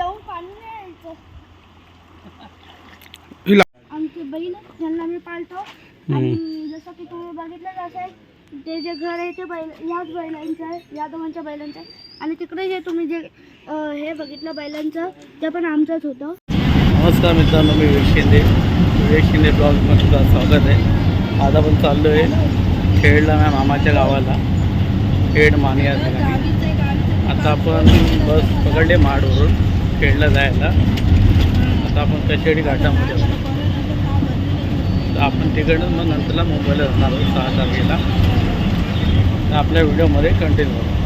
जाऊन पाणी नाही यायचं. हिला आमची बहीण ज्यांना मी पाळतो. आणि जसं की तुम्ही बघितलं असेल ते जे घर आहे ते बैल ह्याच बैलांचं आहे या दोघांच्या बैलांचं आहे. आणि तिकडे जे तुम्ही जे हे बघितलं बैलांचं ते पण आमचंच होतं. नमस्कार मित्रांनो मी विवेक शिंदे. विवेक शिंदे ब्लॉगमध्ये तुझं स्वागत आहे. आज आपण चाललो आहे खेडला माझ्या मामाच्या गावाला. खेड मानी या ठिकाणी आता आपण बस पकडले माडवरून. खेडला जायला. आता आपण कशेडी घाटामध्ये तर आपण तिकडून मग नंतरला मुंबईला जाणार आहोत सहा तारखेला तर आपल्या व्हिडिओमध्ये कंटिन्यू करू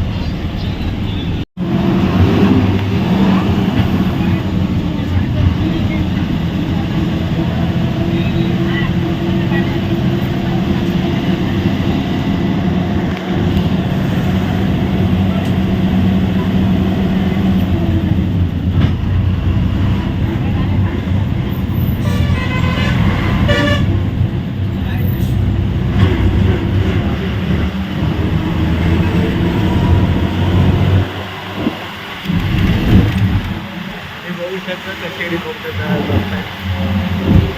हे बघू शकता कशेडी बोगदा तयार करताय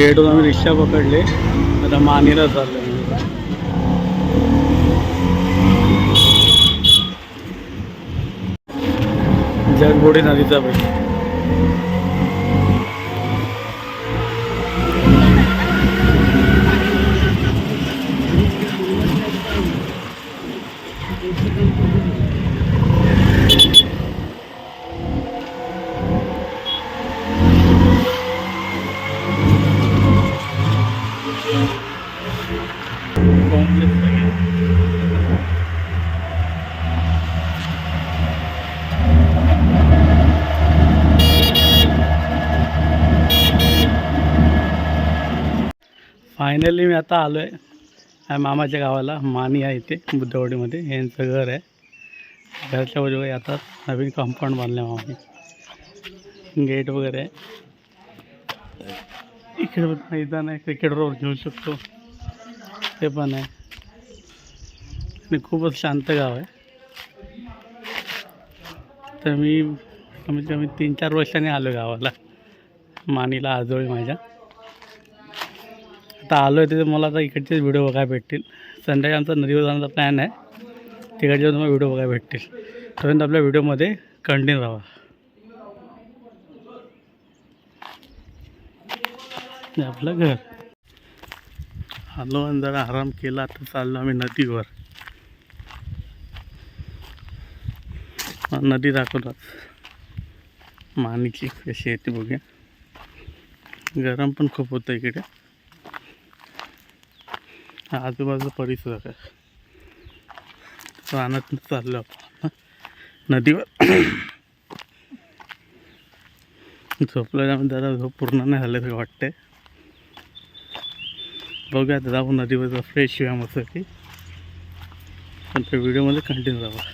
खेळून आम्ही रिक्षा पकडले. आता मानेला चाललो जगबुडी नदीचा बैल फायनली मी आता आलो आहे मामाच्या गावाला. मानी आहे इथे बुद्धवडीमध्ये. यांचं घर आहे. घरच्या वजू आता नवीन कंपाऊंड बांधलं आहे मामाने. गेट वगैरे. आहे इकडे पण मैदान आहे. क्रिकेट रोड घेऊ शकतो. ते पण आहे. आणि खूपच शांत गाव आहे. तर मी कमीत कमी तीन चार वर्षांनी आलो गावाला. मानीला आजोळी माझ्या. आता आलो आहे तिथे मला आता इकडचेच व्हिडिओ बघायला भेटतील. संध्याकाळी आमचा नदीवर जाण्याचा प्लॅन आहे. तिकडचे तुम्हाला व्हिडिओ बघायला भेटतील. तोपर्यंत आपल्या व्हिडिओमध्ये कंटिन्यू राहा. आपलं घर. आलो आणि जरा आराम केला आता चाललो आम्ही नदीवर. नदी दाखवतात. मानीची कशी आहे ती बघूया. गरम पण खूप होतं इकडे. हा आजूबाजूचा परिसर आहे. रानात चाललो आपण. नदीवर. झोपल्यामुळे म्हणजे जरा झोप पूर्ण नाही झालं वाटते बघूया आता जाऊ नदीवर फ्रेश व्यायाम असं की. पण त्या व्हिडिओमध्ये कंटिन्यू राहा.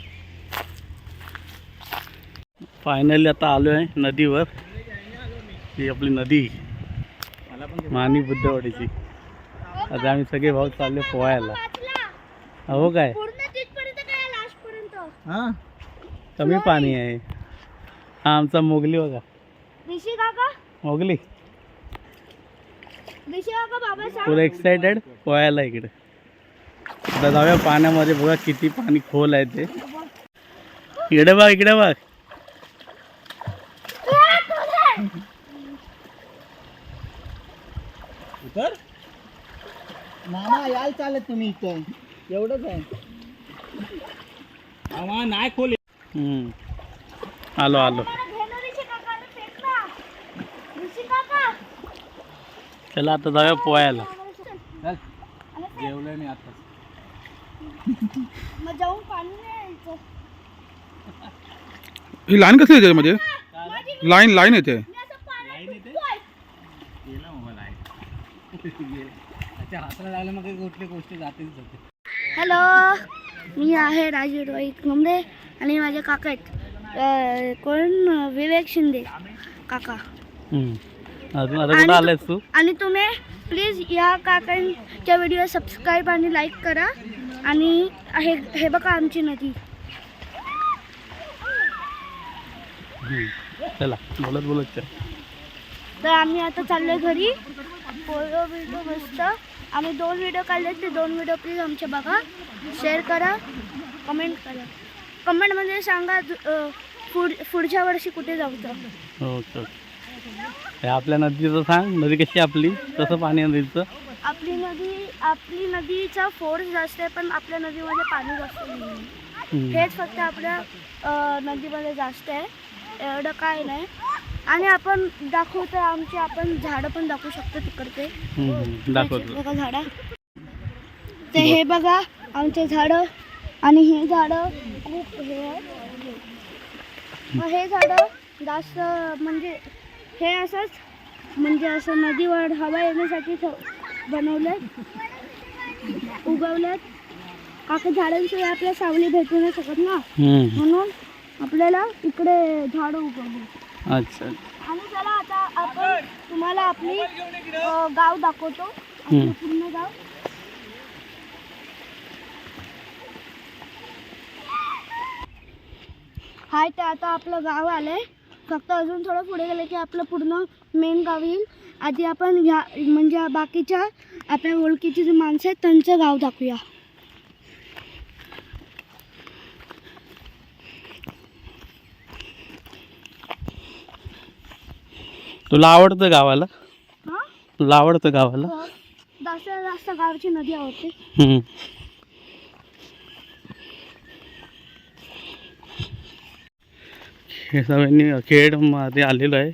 फायनली आता आलो आहे नदीवर. ही आपली नदी. मानी बुद्धवाडीची आता आम्ही सगळे भाऊ चालले पोहायला. हो काय? पूर्ण तिथपर्यंत काय लास्ट पर्यंत हां? कमी पाणी आहे. हा आमचा मोगली बघा. ऋषी काका? मोगली. ऋषी काका बाबा सांग. पुढे एक्सायटेड पोहायला इकडे. आता जाऊया पाण्यामध्ये बघा किती पाणी खोल आहे ते. इकडे बघ इकडे बघ. उतर. मामा याल चालत तुम्ही इथं? एवढंच आहे. मामा नाही खोल. हम्म. आलो आलो. चला आता जाऊया पोहायला. चल. जेवलोय मी आता. मग जाऊन पाणी ही लाईन कसली येते म्हणजे लाईन लाईन येते. मी असं हॅलो मी आहे राजीव रोहित नंबरे आणि माझे काका आहेत. कोण? विवेक शिंदे. काका. आणि- आलायस तू? आणि तुम्ही? प्लीज या काकांच्या व्हिडिओ सबस्क्राईब आणि लाईक करा. आणि हे हे बघा आमची नदी. चला बोलत बोलत तर आम्ही आता चाललोय घरी. फोटो व्हिडिओ मस्त. आम्ही दोन व्हिडिओ काढले ते दोन व्हिडिओ प्लीज आमचे बघा. शेअर करा. कमेंट करा. कमेंटमध्ये सांगा पुढ पुढच्या वर्षी कुठे जाऊचं ओके ओके. आपल्या नदीचं सांग नदी कशी आपली? कसं पाणी नदीचं? आपली नदी आपली नदीचा फोर्स जास्त आहे पण आपल्या नदीमध्ये पाणी जास्त नाही. हेच फक्त आपल्या नदीमध्ये जास्त आहे. एवढं काय नाही. आणि आपण दाखवतो आमचे आपण झाडं पण दाखवू शकतो तिकडचे. हम्म. दाखवतो. बघा झाडं. ते हे बघा. आमचे झाडं आणि हे झाडं खूप हे आहे. मग हे झाडं जास्त म्हणजे हे असंच म्हणजे असं नदीवर हवा येण्यासाठी बनवलं उगवलं काका झाडांशिवाय आपल्या सावली भेटू नाही शकत ना. हम्म. म्हणून आपल्याला इकडे झाडं उगवली. अच्छा. आणि चला आता आपण तुम्हाला आपली अ, गाव दाखवतो. आपलं हम्म. पूर्ण गाव. हाय ते आता आपलं गाव आलंय. फक्त अजून थोडं पुढे गेलं की आपलं पूर्ण मेन गाव येईल. आधी आपण ह्या म्हणजे बाकीच्या आपल्या ओळखीची जी माणसं आहेत त्यांचं गाव दाखवूया. तुला आवडतं गावाला? हां? तुला आवडतं गावाला? जास्त जास्त गावची नदी आवडते. हम्म. हे सगळ्यांनी खेडमध्ये आलेलो आहे.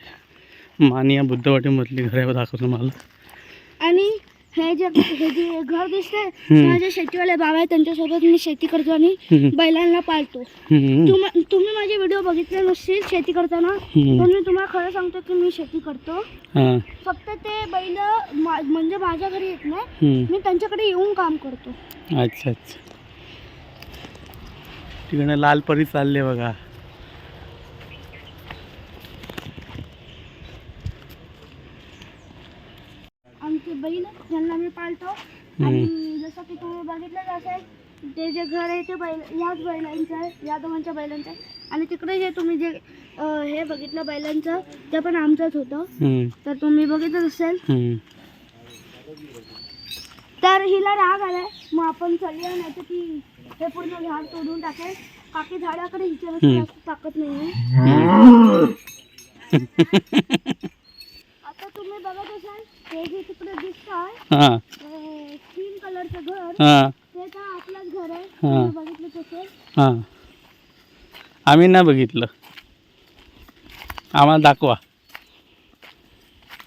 मानिया बुद्धवाटीमधली घरे दाखवतो मला आणि हे जे हे जे घर दिसते. माझे शेतीवाले बाबा आहे त्यांच्यासोबत मी शेती करतो आणि. बैलांना पाळतो. तुम तुम्ही माझे व्हिडिओ बघितले नसतील शेती करताना हम्म. पण मी तुम्हाला खरं सांगतो की मी शेती करतो हां फक्त ते बैल मा- म्हणजे माझ्या घरी येत नाही हम्म. मी त्यांच्याकडे येऊन काम करतो अच्छा अच्छा तिकडे लाल परी चालले बघा आमचे बैल ज्यांना मी पाळतो आणि जसं की तुम्ही बघितलं असेल ते जे घर आहे ते बैल याच बैलांचं आहे या दोघांच्या बैलांचं आहे. आणि तिकडे जे तुम्ही जे अं, हे बघितलं बैलांचं ते पण आमचंच होतं. हम्म. तर तुम्ही बघितलं असेल. हम्म. तर हिला राग आलाय. मग आपण चालूया नाही तर ती हे पूर्ण झाड तोडून टाकेल. काकी झाडाकडे हिच्यापेक्षा हम्म. जास्त ताकद नाही बघत असाल हे जे तिकडे दिसत हां. कलरचं घर हां. ते तर आपलंच घर आहे. तुम्ही बघितलं असेल हां. आम्ही नाही बघितलं. आम्हाला दाखवा.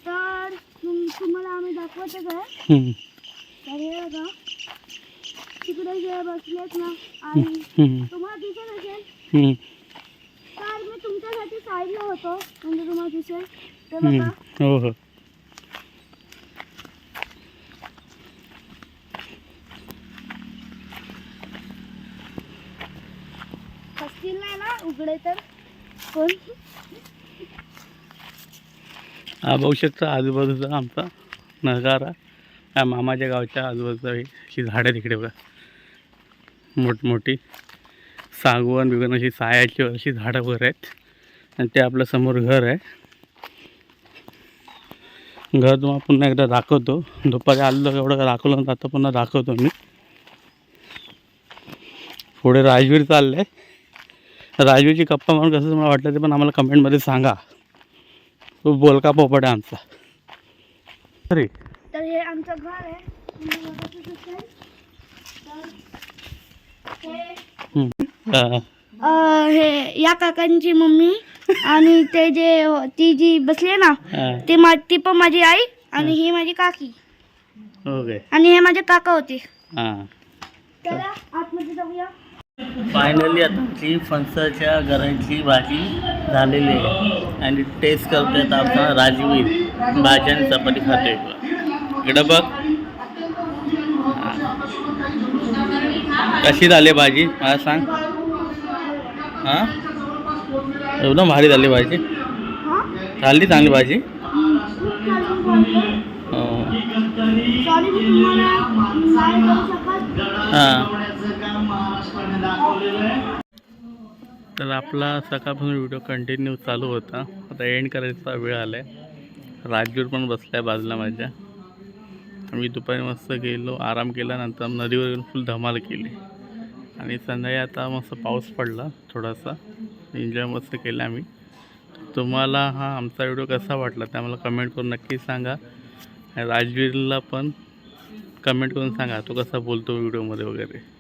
तर तुम- तुम्हाला आम्ही दाखवतच आहे. हम्म. तर हे बघा. तिकडे जे बसलेत ना आणि हम्म. तुम्हाला दिसत असेल? हम्म. तर मी तुमच्यासाठी साईडला होतो. म्हणजे तुम्हाला दिसेल. ते हम्म. बघा. हो हो. हसतील नाही ना उघडे तर. कोण? हा बघू शकता आजूबाजूचा आमचा नजारा या मामाच्या गावच्या आजूबाजूचा अशी झाडं तिकडे बघा. मोठमोठी. सागवण बिगवण अशी सायाची अशी झाडं वगैरे आहेत. आणि ते आपलं समोर घर आहे. घर तुम्हाला पुन्हा एकदा दाखवतो. दुपारी आलेलो एवढं दाखवलं आता पुन्हा दाखवतो मी. पुढे राजवीर चाललं आहे राजवीरची गप्पा म्हणून कसं तुम्हाला वाटलं ते पण आम्हाला कमेंटमध्ये सांगा. तो बोलका पोपट आहे आमचा. अरे. तर हे आमचं घर आहे. तुम्ही बघतच असाल. तर हे हम्म. अं, हे या काकांची मम्मी आणि ते जे ती जी बसली आहे ना हा. ती मा ती पण माझी आई आणि ही. माझी काकी. ओके. आणि हे माझे काका होते. हां. चला आतमध्ये जाऊया. फायनली आता आमची फणसाच्या घराची भाजी झालेली आहे. आणि टेस्ट करतोय आता आपला राजवीर भाजी आणि चपाती खातोय. इकडं बघ. कशी झाली भाजी? मला सांग. हां? एकदम भारी झाली भाजी. झाली चांगली भाजी? हो. तर आपला सकाळपासून व्हिडिओ कंटिन्यू चालू होता. आता एंड करायचा वेळ आला आहे राजवीर पण बसला आहे बाजूला माझ्या. आम्ही दुपारी मस्त गेलो आराम केला नंतर नदीवर येऊन फुल धमाल केली. आणि संध्याकाळी आता मस्त पाऊस पडला थोडासा. एन्जॉय मस्त केला आम्ही. तुम्हाला हा आमचा व्हिडिओ कसा वाटला ते आम्हाला कमेंट करून नक्की सांगा. राजवीरला पण कमेंट करून सांगा तो कसा बोलतो व्हिडिओमध्ये वगैरे.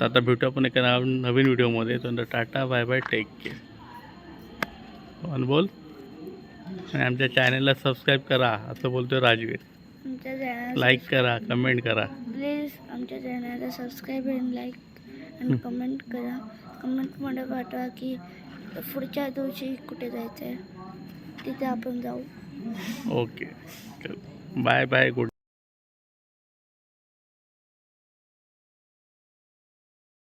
तर आता भेटू आपण एका नव- नवीन व्हिडिओमध्ये. तो tata bye bye take care बोल? आणि आमच्या चॅनलला सबस्क्राईब करा असं बोलतो राजवीर. लाईक करा कमेंट करा. प्लीज आमच्या चॅनलला सबस्क्राईब आणि लाईक आणि कमेंट करा. कमेंटमध्ये पाठवा की पुढच्या दिवशी कुठे जायचं आहे तिथे आपण जाऊ. Okay bye bye good